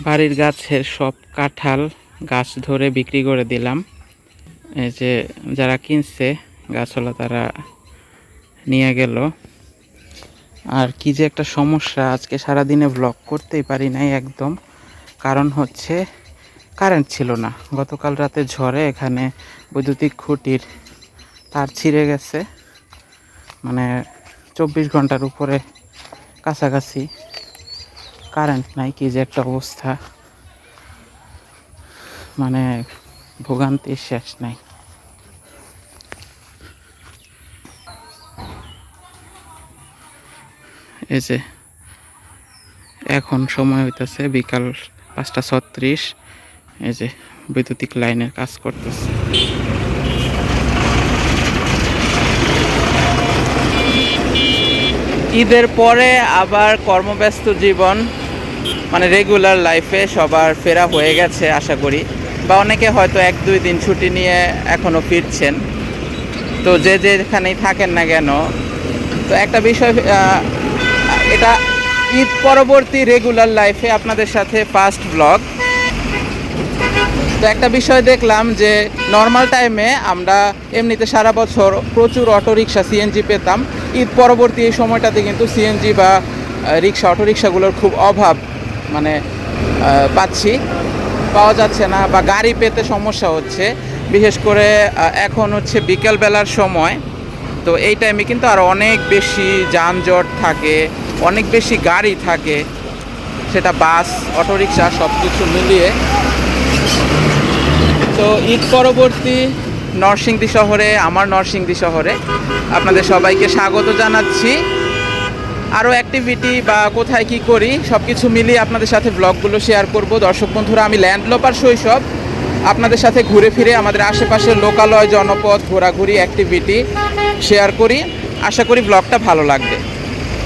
বাড়ির গাছের সব কাঁঠাল গাছ ধরে বিক্রি করে দিলাম। এই যে যারা কিনছে গাছওয়ালা তারা নিয়ে গেল। আর কি যে একটা সমস্যা, আজকে সারাদিনে ব্লগ করতেই পারি নাই একদম। কারণ হচ্ছে কারেন্ট ছিল না। গতকাল রাতে ঝড়ে এখানে বৈদ্যুতিক খুঁটির তার ছিঁড়ে গেছে। মানে চব্বিশ ঘণ্টার উপরে কাছাকাছি। কারেন্ট নাই, কি যে একটা অবস্থা। মানে ভোগান্তির শেষ নাই। এই যে, এখন সময় হইতেছে বিকাল পাঁচটা ছত্রিশ। এই যে, বৈদ্যুতিক লাইনের কাজ করতেছে। ঈদের পরে আবার কর্মব্যস্ত জীবন। মানে রেগুলার লাইফে সবার ফেরা হয়ে গেছে, আশা করি। বা অনেকে হয়তো এক, দুই দিন ছুটি নিয়ে এখনও ফিরছেন। তো যে যেখানেই থাকেন না কেন, তো একটা বিষয় এটা ঈদ পরবর্তী রেগুলার লাইফে আপনাদের সাথে ফার্স্ট ব্লগ তো একটা বিষয় দেখলাম যে নর্মাল টাইমে আমরা এমনিতে সারা বছর প্রচুর অটোরিকশা সিএনজি পেতাম। ঈদ পরবর্তী এই সময়টাতে কিন্তু সিএনজি বা রিক্সা অটোরিকশাগুলোর খুব অভাব। মানে পাচ্ছি। পাওয়া যাচ্ছে না বা গাড়ি পেতে সমস্যা হচ্ছে। বিশেষ করে এখন হচ্ছে বিকেলবেলার সময়। তো এই টাইমে কিন্তু আর অনেক বেশি যানজট থাকে, অনেক বেশি গাড়ি থাকে। সেটা বাস, অটোরিকশা সব কিছু মিলিয়ে। তো ঈদ পরবর্তী নরসিংদী শহরে, আমার নরসিংদী শহরে আপনাদের সবাইকে স্বাগত জানাচ্ছি। আরও অ্যাক্টিভিটি বা কোথায় কি করি সব কিছু মিলিয়ে আপনাদের সাথে ব্লগগুলো শেয়ার করব। দর্শক বন্ধুরা, আমি ল্যান্ডলোপার শৈশব। আপনাদের সাথে ঘুরে ফিরে আমাদের আশেপাশের লোকালয়, জনপদ, ঘোরাঘুরি অ্যাক্টিভিটি শেয়ার করি। আশা করি ব্লগটা ভালো লাগবে।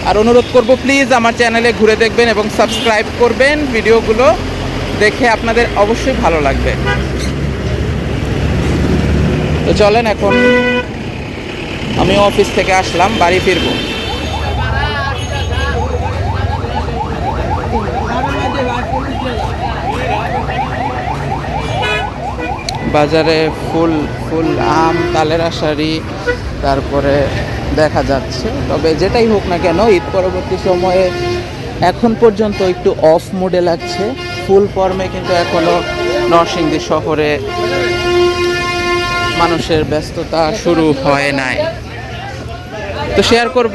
আর অনুরোধ করব প্লিজ আমার চ্যানেলে ঘুরে দেখবেন এবং সাবস্ক্রাইব করবেন। ভিডিওগুলো দেখে আপনাদের অবশ্যই ভালো লাগবে। তো চলেন এখন, আমি অফিস থেকে আসলাম, বাড়ি ফিরবো। বাজারে ফুল ফুল, আম, তালের আশারি তারপরে দেখা যাচ্ছে। তবে যেটাই হোক না কেন, ঈদ পরবর্তী সময়ে এখন পর্যন্ত একটু অফ মোডে লাগছে। ফুল ফর্মে কিন্তু এখনও নরসিংদী শহরে মানুষের ব্যস্ততা শুরু হয় নাই। তো শেয়ার করব।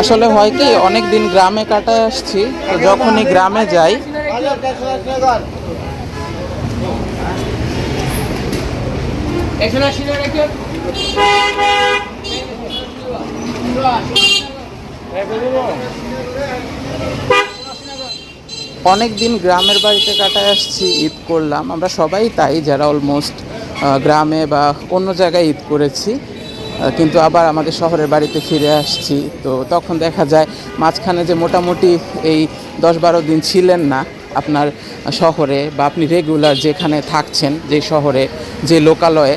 আসলে হয় কি অনেক দিন গ্রামে কাটায় আসছি, তো যখনই গ্রামে যাই অনেক দিন গ্রামের বাড়িতে কাটায় আসছি, ঈদ করলাম। আমরা সবাই তাই, যারা অলমোস্ট গ্রামে বা অন্য জায়গায় ঈদ করেছি কিন্তু আবার আমাদের শহরের বাড়িতে ফিরে আসছি। তো তখন দেখা যায়, মাঝখানে যে মোটামুটি এই দশ বারো দিন ছিলেন না আপনার শহরে, বা আপনি রেগুলার যেখানে থাকছেন, যে শহরে, যে লোকালয়ে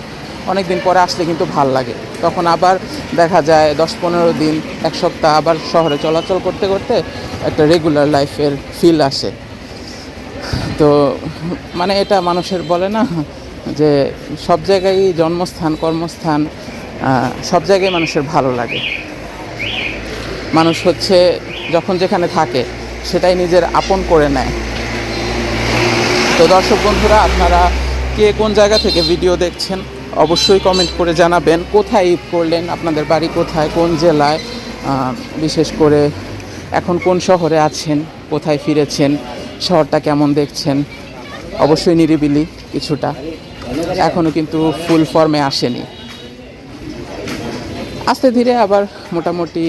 অনেক দিন পরে আসলে কিন্তু ভালো লাগে। তখন আবার দেখা যায় দশ পনেরো দিন, এক সপ্তাহ আবার শহরে চলাচল করতে করতে একটা রেগুলার লাইফের ফিল আসে। তো মানে এটা মানুষের বলে না যে সব জায়গায় জন্মস্থান, কর্মস্থান সব জায়গায় মানুষের ভালো লাগে। মানুষ হচ্ছে যখন যেখানে থাকে সেটাই নিজের আপন করে নেয়। তো দর্শক বন্ধুরা, আপনারা কে কোন জায়গা থেকে ভিডিও দেখছেন? অবশ্যই কমেন্ট করে জানাবেন, কোথায় ঈদ করলেন, আপনাদের বাড়ি কোথায়, কোন জেলায় বিশেষ করে এখন কোন শহরে আছেন, কোথায় ফিরেছেন, শহরটা কেমন দেখছেন, অবশ্যই নিরিবিলি কিছুটা এখনও কিন্তু ফুল ফর্মে আসেনি। আস্তে ধীরে আবার মোটামুটি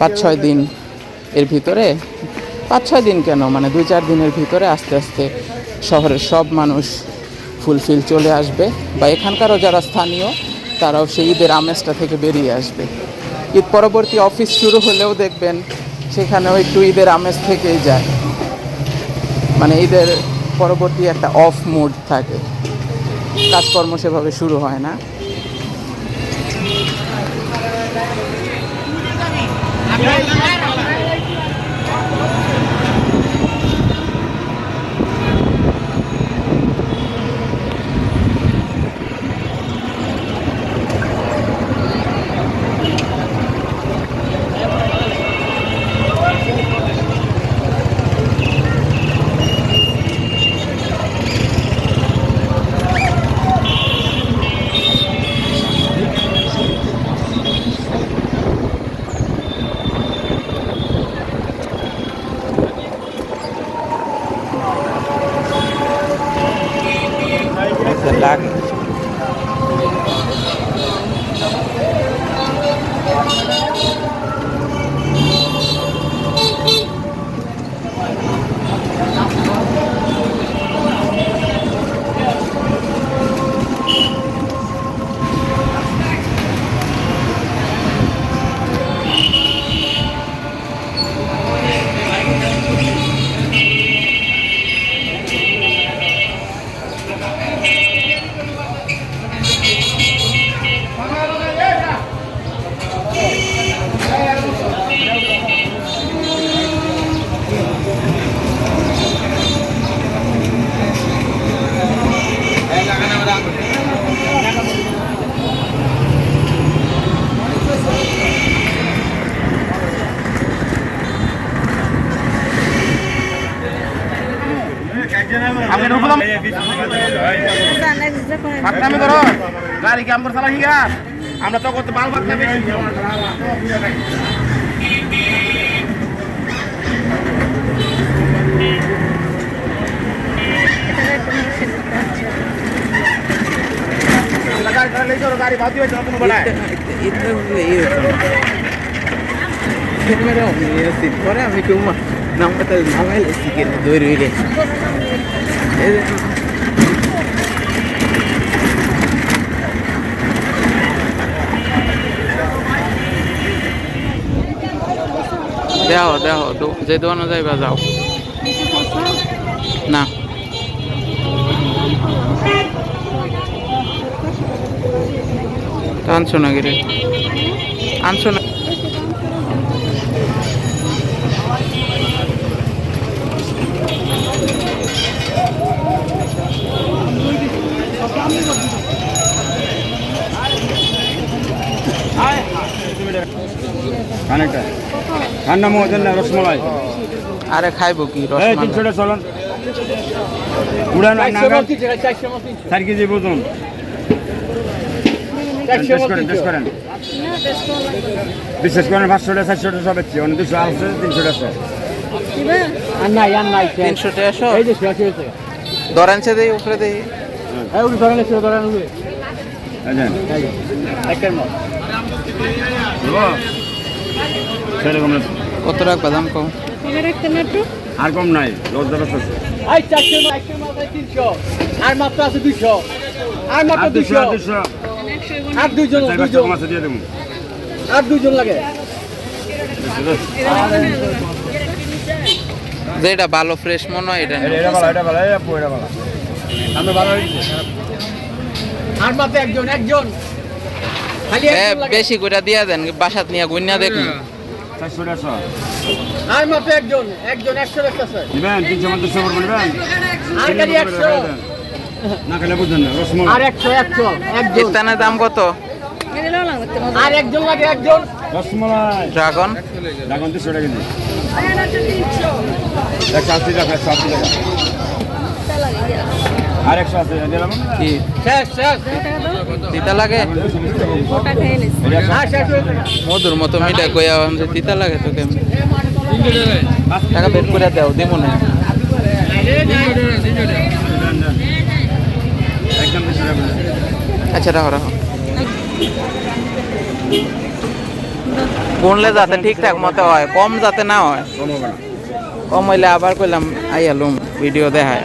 পাঁচ ছয় দিন এর ভিতরে পাঁচ ছয় দিন কেন? মানে দুই চার দিনের ভিতরে আস্তে আস্তে শহরের সব মানুষ ফুলফিল চলে আসবে বা এখানকারও যারা স্থানীয়, তারাও সেই ঈদের আমেজটা থেকে বেরিয়ে আসবে। ঈদ পরবর্তী অফিস শুরু হলেও দেখবেন সেখানেও একটু ঈদের আমেজ থেকেই যায়। মানে ঈদের পরবর্তী একটা অফ মুড থাকে। কাজকর্ম সেভাবে শুরু হয় না। lagi. ফাঁকনামি করো গাড়ি কি আমার চালা হিগা আমরা তো করতে মাল ফাঁকনামি আমি কেউ নাম্বারটা নামাইলে শিখে দৌড় দেহ দেহ যে দোকানে যাইবা যাও। না। আনছো না গিরে আনছো না খানিকটা ঠান্ডা মজা না রসমলাই। আরে খাইবো কি তিনশোটা চলন। উড়ান চার কেজি বুঝুন টেস্ট করেন টেস্ট করেন। বিশেষ করে পাঁচশোটা চারশোটা সব হচ্ছে অনেক দুশো আছে তিনশোটা সব হয়েছে ধরেনছে দেই উপরে দেই। ধরেন ধরেন সেরকম কত রাখবা দাম কম? আর কম নাই লজ্জা আছে আর মাত্র আছে দুইশো। আর মাত্র দুইশো আর দুইজন দেবো। আর দুইজন লাগে। যেটা ভালো ফ্রেশ মনে হয় এটা এটা এটা ভালো এটা ভালো এই এটা ভালো। আমি ভালো আর মাত্র একজন একজন খালি এ, একজন লাগে বেশি করে দিয়া দেন বাসাত নিয়ে গুন্যা দেখুন আর মাত্র একজন একজন একশো দেখতেছে নেবেন তিনশো পঞ্চাশ করে নেবেন আর খালি একশো। না খেলে বুঝছেন না রসমলাই আর একশো একশো একজন। ইস্তানের দাম কত? আর একজন লাগে একজন। রসমলাই ড্রাগন? এখন তিনশো টাকা কেজি। একশো আশি টাকা একশো আশি টাকা আর একশো আশি দিলাম কি শেষ শেষ তিতা লাগে? হয়েছে মধুর মতো মিঠা কইয়া যে তিতা লাগে তোকে। টাকা বের করে দাও দিব না। আচ্ছা রাখো রাখো। গুনলে যাতে ঠিকঠাক মতো হয় কম যাতে না হয়। কম হইলে আবার কইলাম আইয়ালুম ভিডিও দেখায়।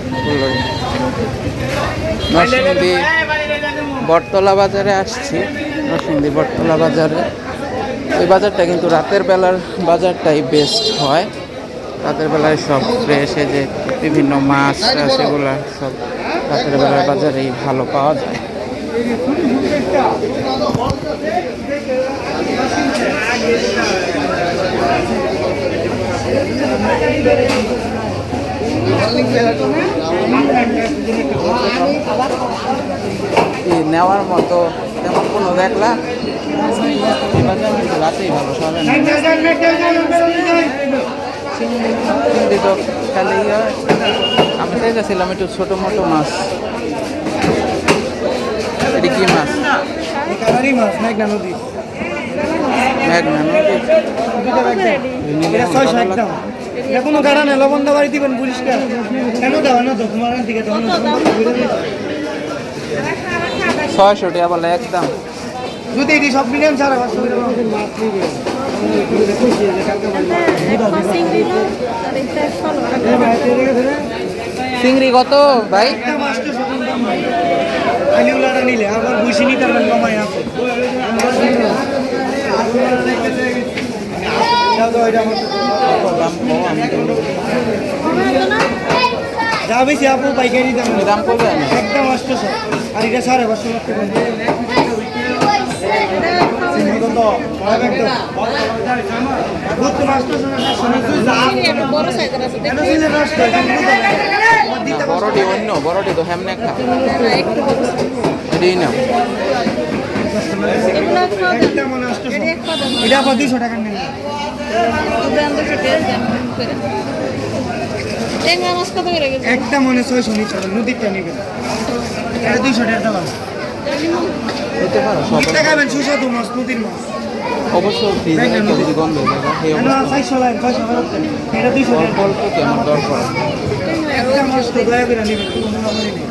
নরসিংদী বটতলা বাজারে আসছি, নরসিংদী বটতলা বাজারে। এই বাজারটা কিন্তু রাতের বেলার বাজারটাই বেস্ট হয়। রাতের বেলায় সব ফ্রেশ যে বিভিন্ন মাছ সেগুলো সব রাতের বেলার বাজারেই ভালো পাওয়া যায়। কি নেওয়ার মতো তেমন কোনো দেখলা রাতেই ভালো সবাই চিংড়ি তো খালি ইয়ে আমি চাইতেছিলাম একটু ছোটো মোটো মাছ। এটি কি মাছ? মেঘনা নদী। কোনো গাড়া নেই লবণ দাবারি দিবেন পরিষ্কার কেন দেওয়া না তো তোমার দিকে ছয়শো টাকা বলে একদম। যদি এটি সব মিলিয়ন সারা চিংড়ি কত ভাই? নিলে আবার বুঝি নিতে পারবেন কমাই আছে যা বেশি আপু পাইকারি দাম। দাম করবে একদম অষ্টশো। আর এটা সাড়ে পাঁচশো না না না, বড়টি অন্য বড়টি তো হেমনে এটাই একটা মানে অষ্টশো এটা দুশো টাকা নেন একটা মনে ছয়শো নিচ্ছে নদীরটা নেবেন এটা দুইশো টাকা। দাম পারো সুস্বাদু মাছ নদীর মাছ। অবশ্য যদি গন্ধ অবস্থা। অল্প দরকার? একটা তো দয়া করে নেবেন কোনো ব্যাপারই নেই।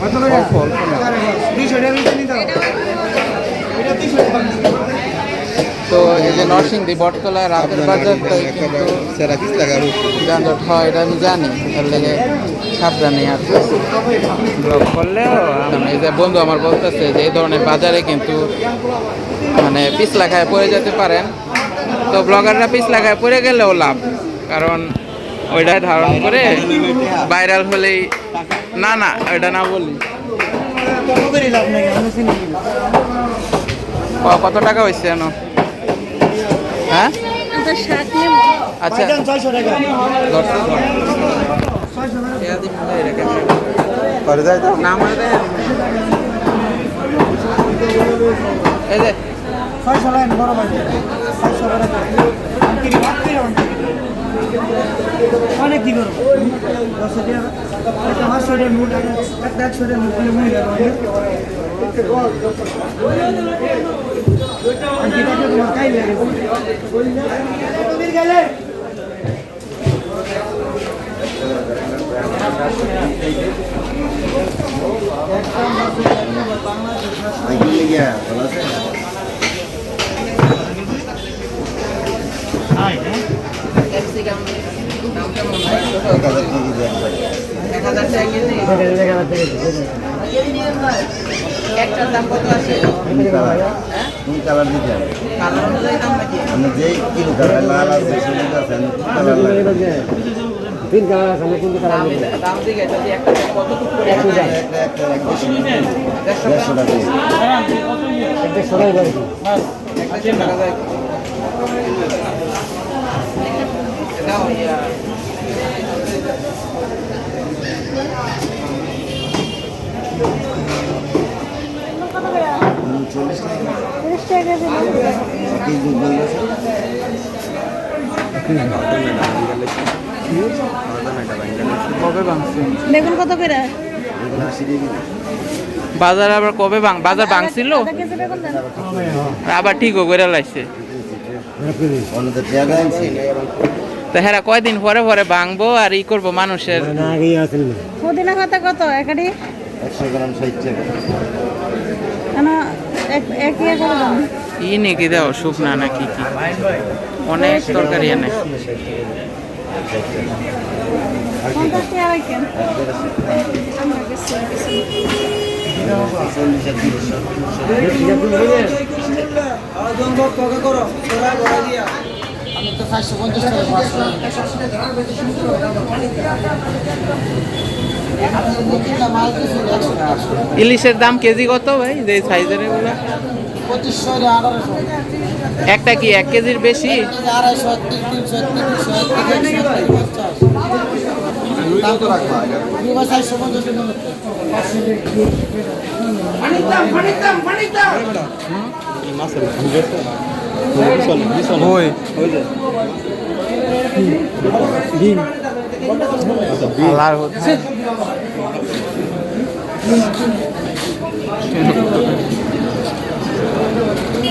কত করে? অল্প অল্প না। দুইশো টাকা নিতে নিতে এটা দুইশো টাকা। তো এই যে নরসিংদী বটতলা রাতের বাজারটাই কিন্তু যানজট হয় এটা আমি জানি এর লেগে সাবধানে আর ব্লগ করলেও এই যে বন্ধু আমার বলতেছে যে এই ধরনের বাজারে কিন্তু মানে পিছলা খায় পড়ে যেতে পারেন। তো ব্লগাররা পিছলা খায় পড়ে গেলেও লাভ কারণ ওইটাই ধারণ করে ভাইরাল হলেই না না ওইটা না বলি। কত লাভ নাই আমি চিনি না। ক- কত টাকা হয়েছে জানো হ্যাঁ? আচ্ছা। টাকা। দর্শক ছয়শো না মানে এই যে। ছয়শো লাইন বড় ভাইজান। ছয়শো টাকা। আনকিরি আনকিরি আনকিরি অনেক কি করব? দশ একটা পাঁচশো টাকা নোট একটা একশো টাকা নোট মহিলা একটার দাম কত আছে? কোন কালার দিতে আপনি যেই কিলো কালার লাল আছে সবুজ আছে কালার লাগে দাম দিকে যদি একটা কত করে একটা একটা একটা দেড়শো টাকা। টাকা যায় দাও ইয়া চল্লিশ টাকা। টাকা ভাঙছে বেগুন কত করে? বাজার আবার কবে ভাঙ বাজার ভাঙছিল? আবার ঠিকও করে লাইছে। অন্যদের তো হ্যাঁ কয়দিন পরে পরে ভাঙবো আর ই করব মানুষের? পুদিনা পাতা কত? একাডি একশো গ্রাম ষাট টাকা। ই নাকি দাও শুকনা নাকি কি? অনেক তরকারি এনে পঞ্চাশ টাকা আমরা গেছি চল্লিশ আর তিরিশ ইলিশের দাম কেজি কত ভাই? যে সাইজের এগুলো? একটা কি এক কেজির বেশি? আলার হচ্ছে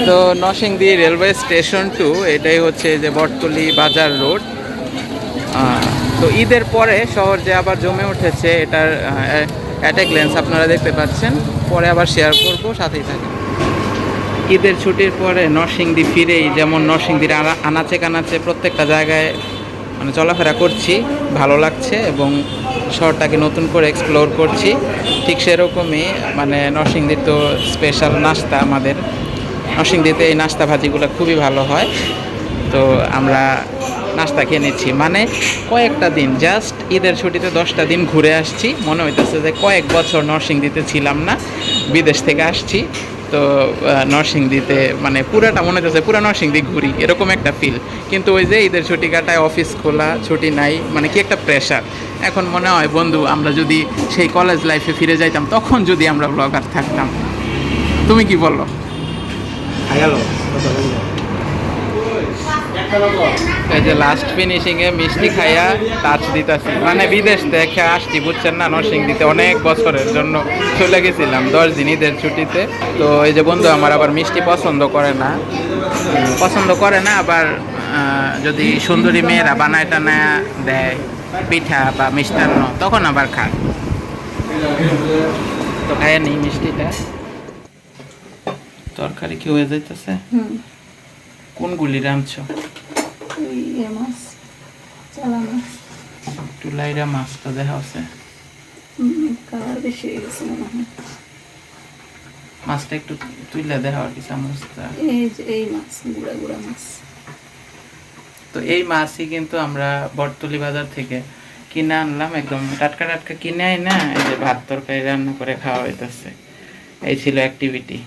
তো নরসিংদী রেলওয়ে স্টেশন টু, এটাই হচ্ছে যে বটতলি বাজার রোড। তো ঈদের পরে শহর যে আবার জমে উঠেছে, এটার অ্যাটাক লেন্স আপনারা দেখতে পাচ্ছেন। পরে আবার শেয়ার করব, সাথেই থাকেন। ঈদের ছুটির পরে নরসিংদী ফিরেই যেমন নরসিংদীর আনা- আনাচে কানাচে প্রত্যেকটা জায়গায় মানে চলাফেরা করছি, ভালো লাগছে এবং শহরটাকে নতুন করে এক্সপ্লোর করছি। ঠিক সেরকমই মানে নরসিংদীর তো স্পেশাল নাস্তা আমাদের। নরসিংদীতে এই নাস্তা ভাজিগুলো খুবই ভালো হয়। তো আমরা নাস্তা খেয়ে নিচ্ছি। মানে কয়েকটা দিন জাস্ট ঈদের ছুটিতে দশটা দিন ঘুরে আসছি। মনে হইতেছে যে কয়েক বছর নরসিংদীতে ছিলাম না, বিদেশ থেকে আসছি। তো নরসিংদীতে মানে পুরাটা মনে হচ্ছে পুরা নরসিংদী ঘুরি, এরকম একটা ফিল কিন্তু ওই যে ঈদের ছুটি কাটায় অফিস খোলা, ছুটি নাই মানে কি একটা প্রেশার এখন মনে হয়, বন্ধু, আমরা যদি সেই কলেজ লাইফে ফিরে যাইতাম, তখন যদি আমরা ব্লগার থাকতাম। তুমি কি বলো? এই যে লাস্ট ফিনিশিং এ মিষ্টি খাইয়া টাচ দিতাছি। মানে বিদেশ থেকে আসছি বুঝছেন না? নরসিং দিতে অনেক বছরের জন্য চলে গেছিলাম দশ দিন ঈদের ছুটিতে। তো এই যে বন্ধু আমার আবার মিষ্টি পছন্দ করে না। পছন্দ করে না আবার যদি সুন্দরী মেয়েরা বানায় টানা দেয় পিঠা বা মিষ্টান্ন তখন আবার খায়। তো খাইয়া নিই মিষ্টিটা। তরকারি কি হয়ে যাইতেছে? কোনগুলি রাঁধছো? ইয়ে মাছ চালা মাছ একটু লাইরা মাছ তো দেখা আছে কালার বেশি হয়ে গেছে মনে হয় মাছটা একটু তুইলে দেখা আর কি চামচটা এই যে এই মাছ গুড়া গুড়া মাছ তো এই মাছই কিন্তু আমরা বটতলি বাজার থেকে কিনে আনলাম একদম টাটকা টাটকা কিনে আই না এই যে ভাত তরকারি রান্না করে খাওয়া হইতেছে। এই ছিল অ্যাক্টিভিটি